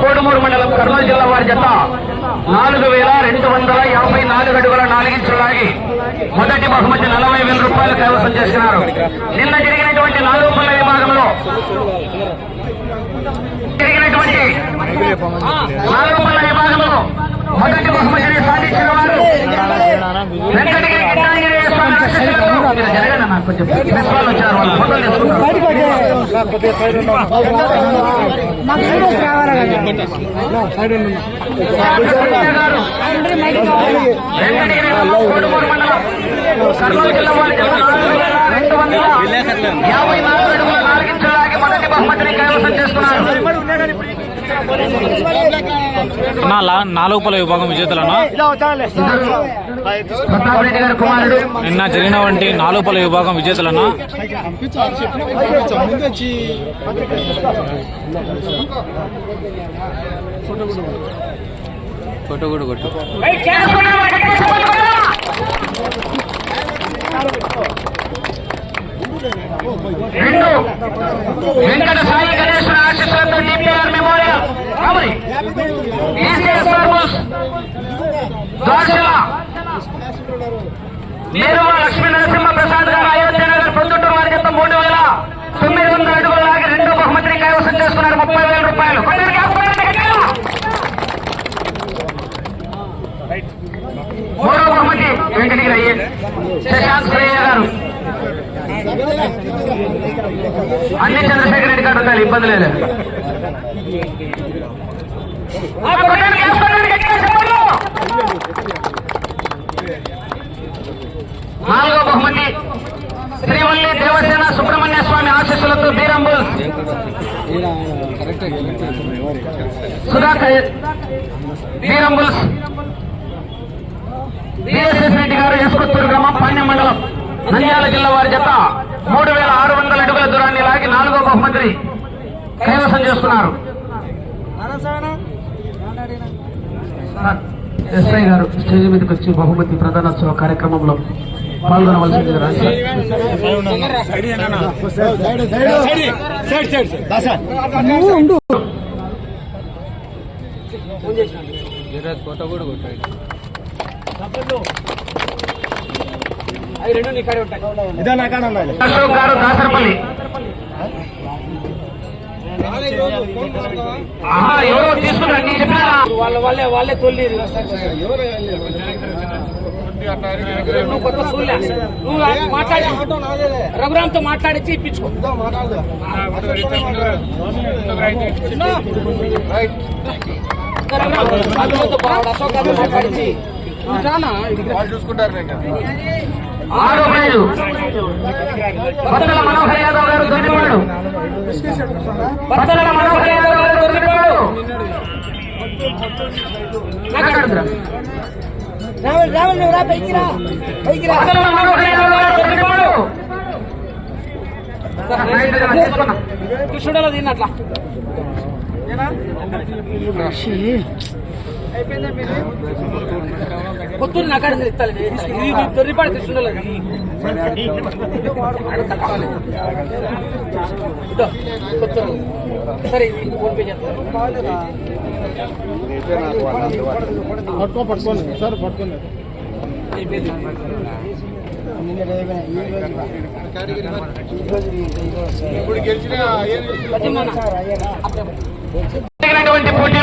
కోడుమూరు మండలం కర్నూలు జిల్లా వారి జత నాలుగు వేల రెండు వందల యాభై నాలుగు అడుగుల నాలుగించులు లాగి మొదటి బహుమతి నలభై వేల రూపాయలు కైవసం చేస్తున్నారు నిన్న జరిగినటువంటి నాలుగు పనుల విభాగంలో జరిగినటువంటి నాలుగు పనుల విభాగంలో మొదటి బహుమతిని సాధించిన వారు వెంకటగిరి గిరిజాంజనేయ కొంచెం వచ్చారు వాళ్ళు ఫోటోలు తీసుకుంటారు. యాభై నాలుగు అడుగుల నాలుగించలాగి మొదటి బహుమతిని కైవసం చేసుకున్నారు నా లా- నాలుగు పల విభాగం విజేతలను? నిన్న జరిగినటువంటి నాలుగు పల విభాగం విజేతలను? ఫోటో కూడా కొట్టు. రెండు. వెంకట సాయి గణేశ్వర ఆశీస్సులతో డిపిఆర్ మెమోరియల్ నేను లక్ష్మీ నరసింహ ప్రసాద్ గారు అయోధ్య నగర్ పొందుటూరు వారి చెత్త మూడు వేల తొమ్మిది వందల అడుగుల లాగి రెండో బహుమతిని కైవసం చేసుకున్నారు. ముప్పై వేల రూపాయలు. మూడో బహుమతి వెంకటగిరి అయ్యే శశాంత్ గారు. అన్ని చంద్రశేఖర రెడ్డి గారు ఉండాలి. ఇబ్బంది లేదు. నాలుగో బహుమతి శ్రీవల్లి దేవసేన సుబ్రహ్మణ్య స్వామి ఆశీస్సులతో బీరంబుల్. సుధాకర్ బీరంబుల్స్. బిఎస్ఎస్ రెడ్డి గారు ఎస్కొత్తూరు గ్రామం పాణ్యం మండలం నంద్యాల జిల్లా వారి జత మూడు వేల ఆరు వందల అడుగుల దూరాన్ని లాగి నాలుగో బహుమతిని కైవసం చేస్తున్నారు ఎస్ఐ గారు స్టేజ్ మీదకి వచ్చి బహుమతి ప్రధానోత్సవ కార్యక్రమంలో పాల్గొనవలసింది కూడా దాసరపల్లి ఎవరో తీసుకున్నారు వాళ్ళ వాళ్ళే వాళ్ళే తొలి ఎవరు? కొత్త సూర్య. నువ్వు మాట్లాడి రఘురామ్తో మాట్లాడించి ఇప్పించుకో మాట్లాడించి నువ్వు రానా? ఇక్కడికి రా. ఆరో ప్రైజు బత్తల మనోహర్ యాదవ్ గారు దొరికిపాడు బత్తల మనోహర్ యాదవ్ గారు దొరికిపాడు మాట్లాడుతురా రావాలి రావాలి నువ్వు రా పైకి రా పైకి రా. బత్తల మనోహర్ యాదవ్ గారు దొరికిపాడు ఇది దొరిపాడు కృష్ణుడలో ఇదో, కొత్తూరు. సరే ఇది ఫోన్ పే చేస్తాను అయిపోయింది. పద్దెనిమిది అప్పుడే జరిగినటువంటి పోటీ